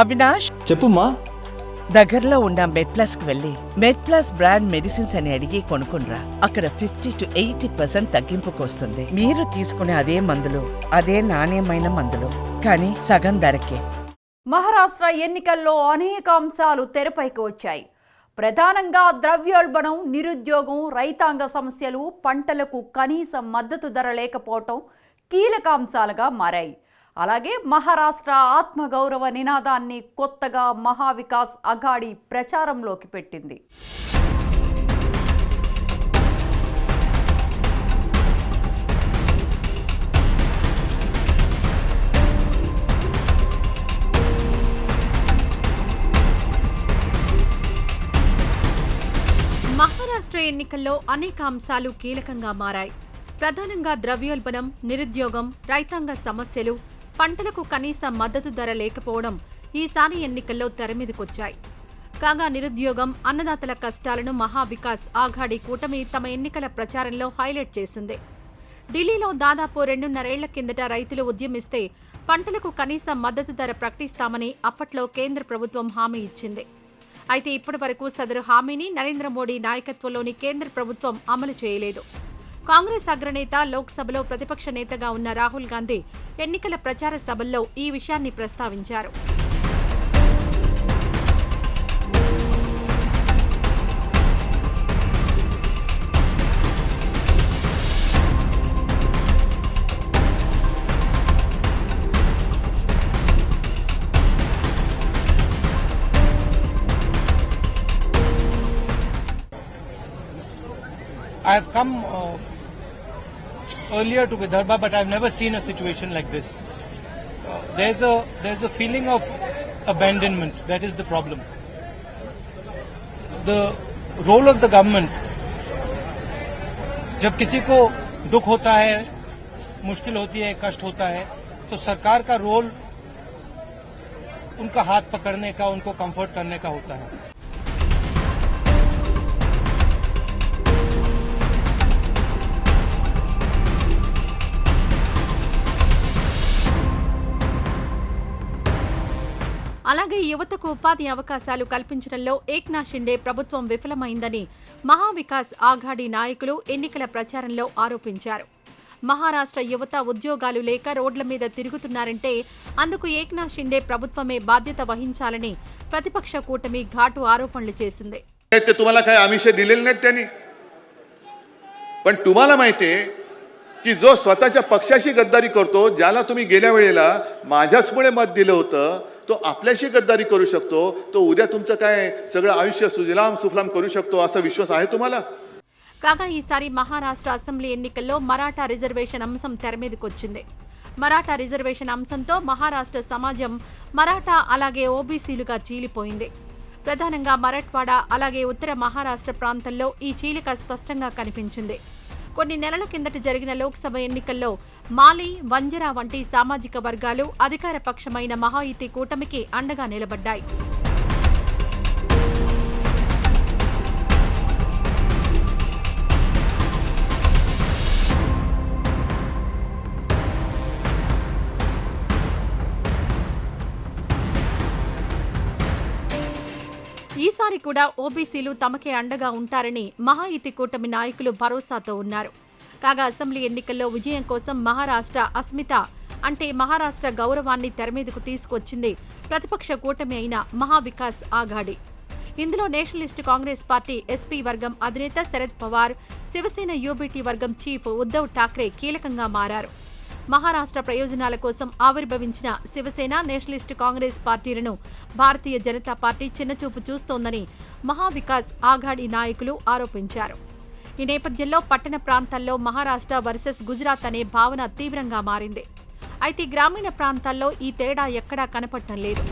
అవినాష్? చెప్పుమా దగ్గరలో ఉన్న మెడ్ ప్లస్కు వెళ్ళి మెడ్ ప్లస్ బ్రాండ్ మెడిసిన్స్ అని అడిగి కొనుక్కునరా అక్కడ ఫిఫ్టీ టు ఎయిటీ పర్సెంట్ తగ్గింపుకు వస్తుంది మీరు తీసుకునే అదే మందులు అదే నాణ్యమైన మందులు. కానీ సగం ధరకే. మహారాష్ట్ర ఎన్నికల్లో అనేక అంశాలు తెరపైకి వచ్చాయి. ప్రధానంగా ద్రవ్యోల్బణం నిరుద్యోగం రైతాంగ సమస్యలు పంటలకు కనీస మద్దతు ధర లేకపోవటం కీలక అంశాలుగా మారాయి. అలాగే మహారాష్ట్ర ఆత్మగౌరవ నినాదాన్ని కొత్తగా మహావికాస్ అఘాడి ప్రచారంలోకి పెట్టింది. మహారాష్ట్ర ఎన్నికల్లో అనేక అంశాలు కీలకంగా మారాయి. ప్రధానంగా ద్రవ్యోల్బణం నిరుద్యోగం రైతాంగ సమస్యలు పంటలకు కనీస మద్దతు ధర లేకపోవడం ఈసారి ఎన్నికల్లో తెరమీదకొచ్చాయి కాగా నిరుద్యోగం అన్నదాతల కష్టాలను మహావికాస్ ఆఘాడీ కూటమి తమ ఎన్నికల ప్రచారంలో హైలైట్ చేసింది. ఢిల్లీలో దాదాపు రెండున్నరేళ్ళ కిందట రైతులు ఉద్యమిస్తే పంటలకు కనీస మద్దతు ధర ప్రకటిస్తామని అప్పట్లో కేంద్ర ప్రభుత్వం హామీ ఇచ్చింది. అయితే ఇప్పటి వరకు సదరు హామీని నరేంద్ర మోడీ నాయకత్వంలోని కేంద్ర ప్రభుత్వం అమలు చేయలేదు. కాంగ్రెస్ అగ్రనేత లోక్సభలో ప్రతిపక్ష నేతగా ఉన్న రాహుల్ గాంధీ ఎన్నికల ప్రచార సభల్లో ఈ విషయాన్ని ప్రస్తావించారు. I have come uh, earlier to Vidarbha, but I've never seen a situation like this. Uh, there's a there's a feeling of abandonment. That is the problem. The role of the government. जब किसी को दुख होता है मुश्किल होती है कष्ट होता है तो सरकार का रोल उनका हाथ पकड़ने का उनको कंफर्ट करने का होता है అలాగే యువతకు ఉపాధి అవకాశాలు కల్పించడంలో ఏక్నాథ్ షిండే ప్రభుత్వం విఫలమైందని మహావికాస్ ఆఘాడీ నాయకులు ఎన్నికల ప్రచారంలో ఆరోపించారు మహారాష్ట్ర యువత ఉద్యోగాలు లేక రోడ్ల మీద తిరుగుతున్నారంటే అందుకు ఏక్నాథ్ షిండే ప్రభుత్వమే బాధ్యత వహించాలని ప్రతిపక్ష కూటమి ఘాటు ఆరోపణలు చేసింది ते तुम्हाला काय आमिषे दिलेले नाहीत त्यांनी पण तुम्हाला माहिती आहे की जो स्वतःच्या पक्षाशी गद्दारी करतो ज्याला तुम्ही गेल्या वेळेला माझ्याचमुळे मत दिलं होतं तो आपल्याशी गद्दारी करू शकतो तो उद्या तुमचं काय सगळं आयुष्य सुजलाम सुफलाम करू शकतो असा विश्वास आहे तुम्हाला కాగా ఈసారి మహారాష్ట్ర అసెంబ్లీ ఎన్నికల్లో మరాఠా రిజర్వేషన్ అంశం తెరమీదకొచ్చింది మరాఠా రిజర్వేషన్ అంశంతో మహారాష్ట్ర సమాజం మరాఠా అలాగే ఓబీసీలుగా చీలిపోయింది ప్రధానంగా మరాఠ్వాడ అలాగే ఉత్తర మహారాష్ట్ర ప్రాంతంలో ఈ చీలిక స్పష్టంగా కనిపించింది కొన్ని నెలల కిందట జరిగిన లోక్సభ ఎన్నికల్లో మాలి వంజరా వంటి సామాజిక వర్గాలు అధికార పక్షమైన మహాయుతి కూటమికి అండగా నిలబడ్డాయి. ఈసారి కూడా ఓబీసీలు తమకే అండగా ఉంటారని మహాయుతి కూటమి నాయకులు భరోసాతో ఉన్నారు. కాగా అసెంబ్లీ ఎన్నికల్లో విజయం కోసం మహారాష్ట్ర అస్మిత అంటే మహారాష్ట్ర గౌరవాన్ని తెరమీదకు తీసుకొచ్చింది ప్రతిపక్ష కూటమి అయిన మహావికాస్ ఆఘాడి. ఇందులో నేషనలిస్ట్ కాంగ్రెస్ పార్టీ ఎస్పీ వర్గం అధినేత శరద్ పవార్ శివసేన యూబీటీ వర్గం చీఫ్ ఉద్దవ్ ఠాక్రే కీలకంగా మారారు. మహారాష్ట్ర ప్రయోజనాల కోసం ఆవిర్భవించిన శివసేన నేషనలిస్ట్ కాంగ్రెస్ పార్టీలను భారతీయ జనతా పార్టీ చిన్నచూపు చూస్తోందని మహావికాస్ ఆఘాడీ నాయకులు ఆరోపించారు. ఈ నేపథ్యంలో పట్టణ ప్రాంతాల్లో మహారాష్ట్ర వర్సెస్ గుజరాత్ అనే భావన తీవ్రంగా మారింది. అయితే గ్రామీణ ప్రాంతాల్లో ఈ తేడా ఎక్కడా కనపడటం లేదు.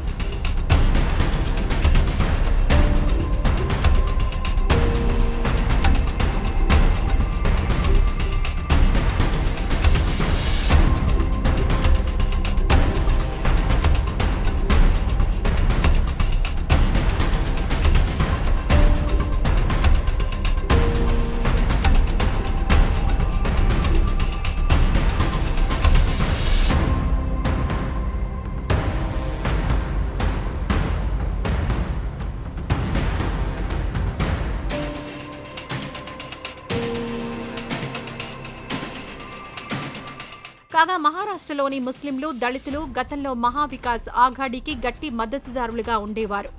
రాష్ట్రలోని ముస్లింలు దళితులు గతంలో మహావికాస్ ఆఘాడీకి గట్టి మద్దతుదారులుగా ఉండేవారు.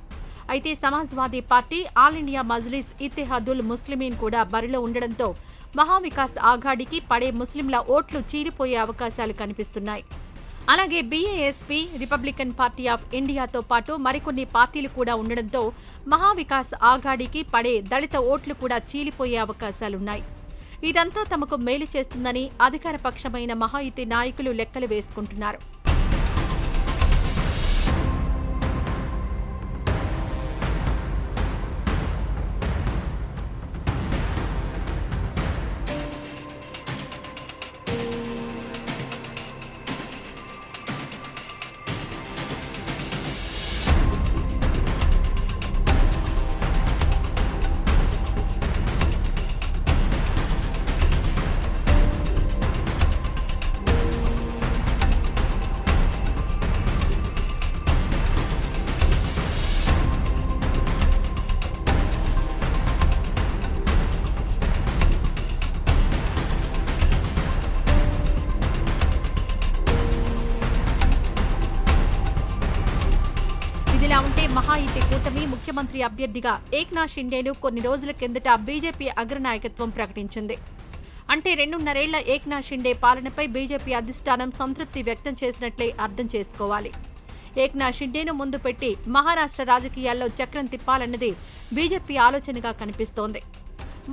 అయితే Samajwadi party all India Majlis Ittehadul Muslimeen కూడా బరిలో ఉండడంతో మహావికాస్ ఆఘాడీకి పడే ముస్లింల ఓట్లు చీలిపోయే అవకాశాలు కనిపిస్తున్నాయి. అలాగే బీఏఎస్పీ రిపబ్లికన్ పార్టీ ఆఫ్ ఇండియాతో పాటు మరికొన్ని పార్టీలు కూడా ఉండడంతో మహావికాస్ ఆఘాడీకి పడే దళిత ఓట్లు కూడా చీలిపోయే అవకాశాలున్నాయి. ఇదంతా తమకు మేలు చేస్తుందని అధికార పక్షమైన మహాయుతి నాయకులు లెక్కలు వేసుకుంటున్నారు. ముఖ్యమంత్రి అభ్యర్థిగా ఏక్నాథ్ షిండేను కొన్ని రోజుల కిందట బీజేపీ అగ్రనాయకత్వం ప్రకటించింది. అంటే రెండున్నరేళ్ళ ఏక్నాథ్ షిండే పాలనపై బీజేపీ అధిష్టానం సంతృప్తి వ్యక్తం చేసినట్లే అర్థం చేసుకోవాలి. ఏక్నాథ్ షిండేను ముందు పెట్టి మహారాష్ట్ర రాజకీయాల్లో చక్రం తిప్పాలన్నది బీజేపీ ఆలోచనగా కనిపిస్తోంది.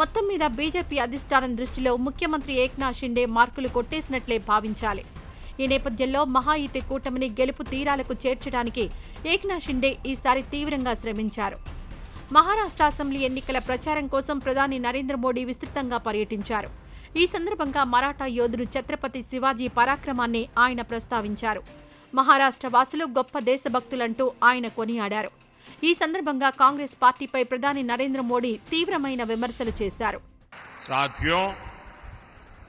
మొత్తం మీద బీజేపీ అధిష్టానం దృష్టిలో ముఖ్యమంత్రి ఏక్నాథ్ షిండే మార్కులు కొట్టేసినట్లే భావించాలి. ఈ నేపథ్యంలో మహాయుతి కూటమిని గెలుపు తీరాలకు చేర్చడానికి ఏక్నాథ్ షిండే ఈసారి తీవ్రంగా శ్రమించారు. మహారాష్ట్ర అసెంబ్లీ ఎన్నికల ప్రచారం కోసం ప్రధాని నరేంద్ర మోడీ విస్తృతంగా పర్యటించారు. ఈ సందర్భంగా మరాఠా యోధుడు ఛత్రపతి శివాజీ పరాక్రమాన్ని ఆయన ప్రస్తావించారు. మహారాష్ట్ర వాసులు గొప్ప దేశభక్తులంటూ ఆయన కొనియాడారు. ఈ సందర్భంగా కాంగ్రెస్ పార్టీపై ప్రధాని నరేంద్ర మోడీ తీవ్రమైన విమర్శలు చేశారు.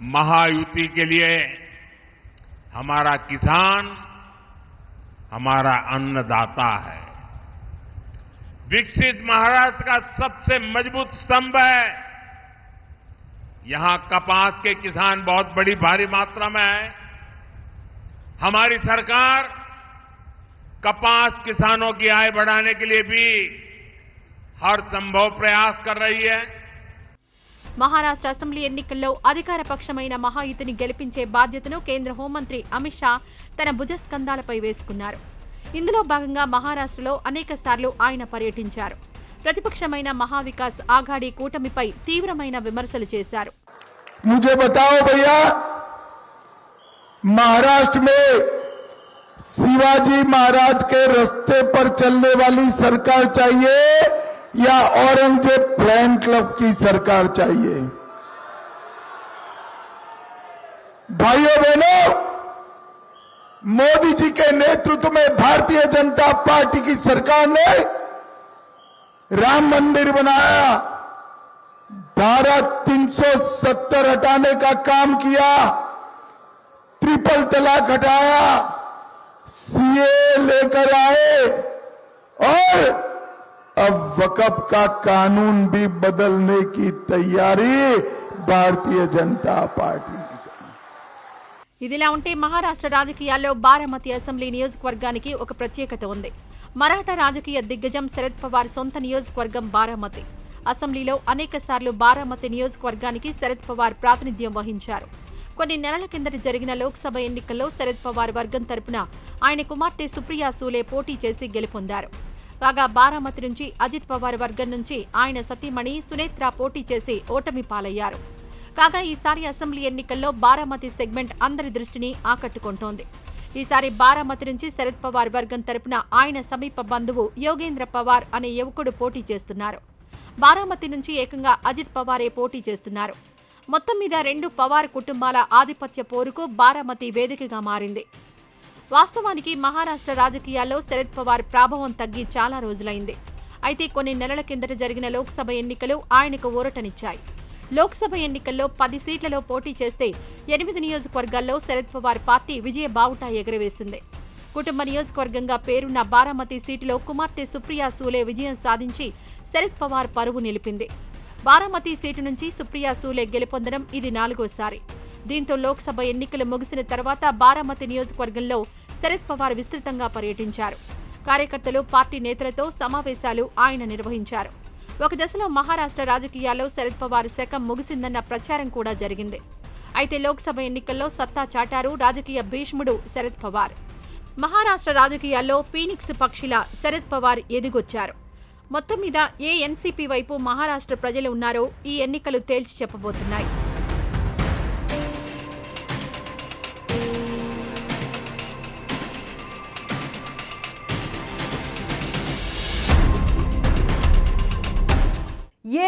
మహాయుతి కే हमारा किसान, हमारा अन्नदाता है। विकसित महाराष्ट्र का सबसे मज़बूत स्तंभ है। यहाँ कपास के किसान बहुत बड़ी भारी मात्रा में है। हमारी सरकार कपास किसानों की आय बढ़ाने के लिए भी हर संभव प्रयास कर रही है। మహారాష్ట్ర అసెంబ్లీ ఎన్నికల్లో అధికార పక్షమైన మహాయుతిని గెలిపించే బాధ్యతను కేంద్ర హోంమంత్రి అమిత్ షా తన భుజస్కంధాలపై వేసుకున్నారు ఇందులో భాగంగా మహారాష్ట్రలో అనేక సార్లు ఆయన పర్యటించారు ప్రతిపక్షమైన మహావికాస్ ఆఘాడీ కూటమిపై తీవ్రమైన విమర్శలు చేశారు मुझे बताओ भैया महाराष्ट्र में शिवाजी महाराज के रास्ते पर चलने वाली सरकार चाहिए या औरंगज़ेब फ़ैन क्लब की सरकार चाहिए। भाइयों बहनों, मोदी जी के नेतृत्व में भारतीय जनता पार्टी की सरकार ने राम मंदिर बनाया। धारा 370 हटाने का काम किया। ट्रिपल तलाक हटाया। सीए लेकर आए। और अब वकफ का कानून भी बदलने की तैयारी भारतीय जनता पार्टी की ఇదిలా ఉంటే మహారాష్ట్ర రాజకీయాల్లో బారామతి అసెంబ్లీ నియోజకవర్గానికి ఒక ప్రత్యేకత ఉంది మరాఠా రాజకీయ దిగ్గజం శరద్ పవార్ సొంత నియోజకవర్గం బారామతి అసెంబ్లీలో అనేక సార్లు బారామతి నియోజకవర్గానికి శరద్ పవార్ ప్రాతినిధ్యం వహించారు కొన్ని నెలల కిందట జరిగిన లోక్సభ ఎన్నికల్లో శరద్ పవార్ వర్గం తరపున ఆయన కుమార్తె సుప్రియా సూలే పోటీ చేసి గెలుపొందారు కాగా బారామతి నుంచి అజిత్ పవార్ వర్గం నుంచి ఆయన సతీమణి సునేత్ర పోటీ చేసి ఓటమి పాలయ్యారు. కాగా ఈసారి అసెంబ్లీ ఎన్నికల్లో బారామతి సెగ్మెంట్ అందరి దృష్టిని ఆకట్టుకుంటోంది. ఈసారి బారామతి నుంచి శరద్ పవార్ వర్గం తరపున ఆయన సమీప బంధువు యోగేంద్ర పవార్ అనే యువకుడు పోటీ చేస్తున్నారు. బారామతి నుంచి ఏకంగా అజిత్ పవారే పోటీ చేస్తున్నారు. మొత్తం మీద రెండు పవార్ కుటుంబాల ఆధిపత్య పోరుకు బారామతి వేదికగా మారింది. వాస్తవానికి మహారాష్ట్ర రాజకీయాల్లో శరద్ పవార్ ప్రాభవం తగ్గి చాలా రోజులైంది. అయితే కొన్ని నెలల కిందట జరిగిన లోక్సభ ఎన్నికలు ఆయనకు ఊరటనిచ్చాయి. లోక్సభ ఎన్నికల్లో పది సీట్లలో పోటీ చేస్తే ఎనిమిది నియోజకవర్గాల్లో శరద్ పవార్ పార్టీ విజయ బావుటా ఎగరవేసింది. కుటుంబ నియోజకవర్గంగా పేరున్న బారామతి సీటులో కుమార్తె సుప్రియా సూలే విజయం సాధించి శరద్ పవార్ పరువు నిలిపింది. బారామతి సీటు నుంచి సుప్రియా సూలే గెలుపొందడం ఇది నాలుగోసారి. దీంతో లోక్సభ ఎన్నికలు ముగిసిన తర్వాత బారామతి నియోజకవర్గంలో శరద్ పవార్ విస్తృతంగా పర్యటించారు. కార్యకర్తలు పార్టీ నేతలతో సమావేశాలు ఆయన నిర్వహించారు. ఒక దశలో మహారాష్ట్ర రాజకీయాల్లో శరద్ పవార్ శకం ముగిసిందన్న ప్రచారం కూడా జరిగింది. అయితే లోక్సభ ఎన్నికల్లో సత్తా చాటారు రాజకీయ భీష్ముడు శరద్ పవార్. మహారాష్ట్ర రాజకీయాల్లో పీనిక్స్ పక్షిలా శరద్ పవార్ ఎదిగొచ్చారు. మొత్తం మీద ఏ ఎన్సీపీ వైపు మహారాష్ట్ర ప్రజలు ఉన్నారో ఈ ఎన్నికలు తేల్చి చెప్పబోతున్నాయి.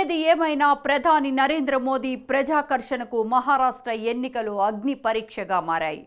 ఏది ఏమైనా ప్రధాని నరేంద్ర మోదీ ప్రజాకర్షణకు మహారాష్ట్ర ఎన్నికలు అగ్ని పరీక్షగా మారాయి.